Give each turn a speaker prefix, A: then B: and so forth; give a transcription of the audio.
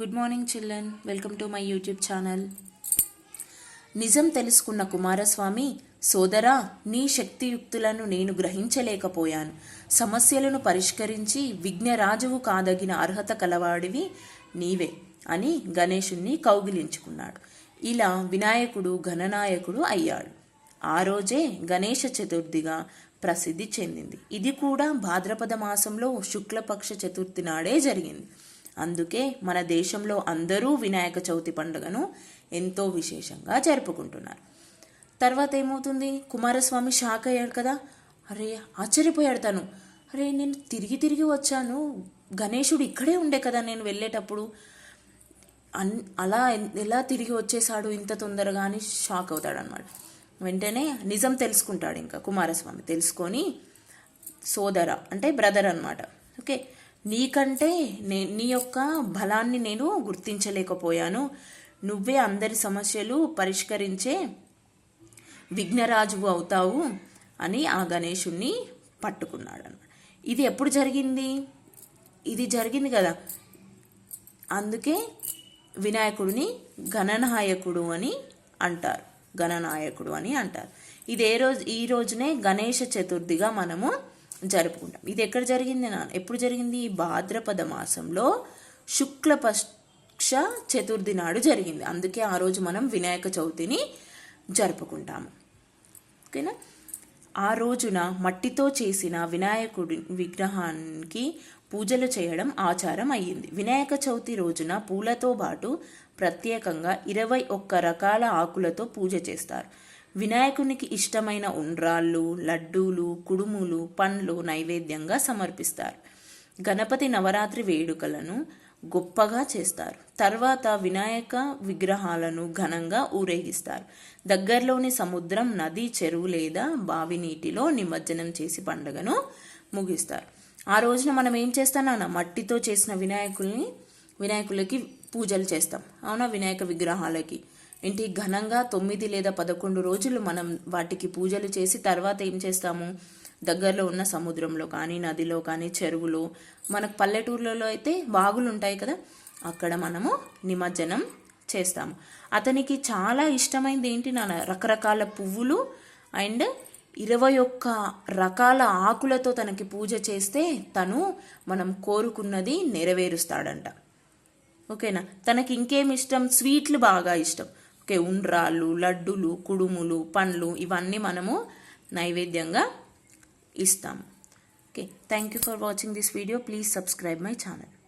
A: Good morning children welcome to my YouTube channel నిజం తెలుసుకున్న కుమారస్వామి సోదరా నీ శక్తియుక్తులను నేను గ్రహించలేకపోయాను. సమస్యలను పరిష్కరించి విఘ్నరాజువు కాదగిన అర్హత కలవాడివి నీవే అని గణేషుణ్ణి కౌగిలించుకున్నాడు. ఇలా వినాయకుడు ఘననాయకుడు అయ్యాడు. ఆ రోజే గణేష చతుర్థిగా ప్రసిద్ధి చెందింది. ఇది కూడా భాద్రపద మాసంలో శుక్లపక్ష చతుర్థి నాడే జరిగింది. అందుకే మన దేశంలో అందరూ వినాయక చవితి పండుగను ఎంతో విశేషంగా జరుపుకుంటున్నారు. తర్వాత ఏమవుతుంది? కుమారస్వామి షాక్ అయ్యాడు కదా. అరే ఆశ్చర్యపోయాడు తను. అరే నేను తిరిగి తిరిగి వచ్చాను. గణేశుడు ఇక్కడే ఉండే కదా నేను వెళ్ళేటప్పుడు. అన్ అలా ఎలా తిరిగి వచ్చేసాడు ఇంత తొందరగా అని షాక్ అవుతాడు అనమాట వెంటనే నిజం తెలుసుకుంటాడు ఇంకా కుమారస్వామి. తెలుసుకొని సోదర అంటే బ్రదర్ అనమాట ఓకే? నీకంటే నే నీ యొక్క బలాన్ని నేను గుర్తించలేకపోయాను. నువ్వే అందరి సమస్యలు పరిష్కరించే విఘ్నరాజువు అవుతావు అని ఆ గణేశుణ్ణి పట్టుకున్నాడు అన్నమాట ఇది ఎప్పుడు జరిగింది? ఇది జరిగింది కదా. అందుకే వినాయకుడిని గణనాయకుడు అని అంటారు. గణనాయకుడు అని అంటారు. ఇది ఏ రోజు ఈ రోజునే గణేష చతుర్థిగా మనము జరుపుకుంటాం. ఇది ఎక్కడ జరిగింది నా ఎప్పుడు జరిగింది? భాద్రపద మాసంలో శుక్లపక్ష చతుర్థి నాడు జరిగింది. అందుకే ఆ రోజు మనం వినాయక చవితిని జరుపుకుంటాము. ఓకేనా? ఆ రోజున మట్టితో చేసిన వినాయకుడి విగ్రహానికి పూజలు చేయడం ఆచారం అయ్యింది. వినాయక చవితి రోజున పూలతో పాటు ప్రత్యేకంగా ఇరవై ఒక్క రకాల ఆకులతో పూజ చేస్తారు. వినాయకునికి ఇష్టమైన ఉండ్రాళ్ళు లడ్డూలు కుడుములు పండ్లు నైవేద్యంగా సమర్పిస్తారు. గణపతి నవరాత్రి వేడుకలను గొప్పగా చేస్తారు. తర్వాత వినాయక విగ్రహాలను ఘనంగా ఊరేగిస్తారు. దగ్గరలోని సముద్రం నది చెరువు లేదా బావి నీటిలో నిమజ్జనం చేసి పండుగను ముగిస్తారు. ఆ రోజున మనం ఏం చేస్తాం నాన్న? మట్టితో చేసిన వినాయకుల్ని వినాయకులకి పూజలు చేస్తాం. అవునా? వినాయక విగ్రహాలకి. ఏంటి ఘనంగా తొమ్మిది లేదా పదకొండు రోజులు మనం వాటికి పూజలు చేసి తర్వాత ఏం చేస్తాము? దగ్గరలో ఉన్న సముద్రంలో కానీ నదిలో కానీ చెరువులో మనకు పల్లెటూర్లలో అయితే బాగులు ఉంటాయి కదా అక్కడ మనము నిమజ్జనం చేస్తాము. అతనికి చాలా ఇష్టమైనది ఏంటి నా రకరకాల పువ్వులు అండ్ ఇరవై ఒక్క రకాల ఆకులతో తనకి పూజ చేస్తే తను మనం కోరుకున్నది నెరవేరుస్తాడంట. ఓకేనా? తనకి ఇంకేం ఇష్టం? స్వీట్లు బాగా ఇష్టం. ఓకే ఉండ్రాళ్ళు లడ్డులు కుడుములు పండ్లు ఇవన్నీ మనము నైవేద్యంగా ఇస్తాము. Okay thank you for watching this video please subscribe my channel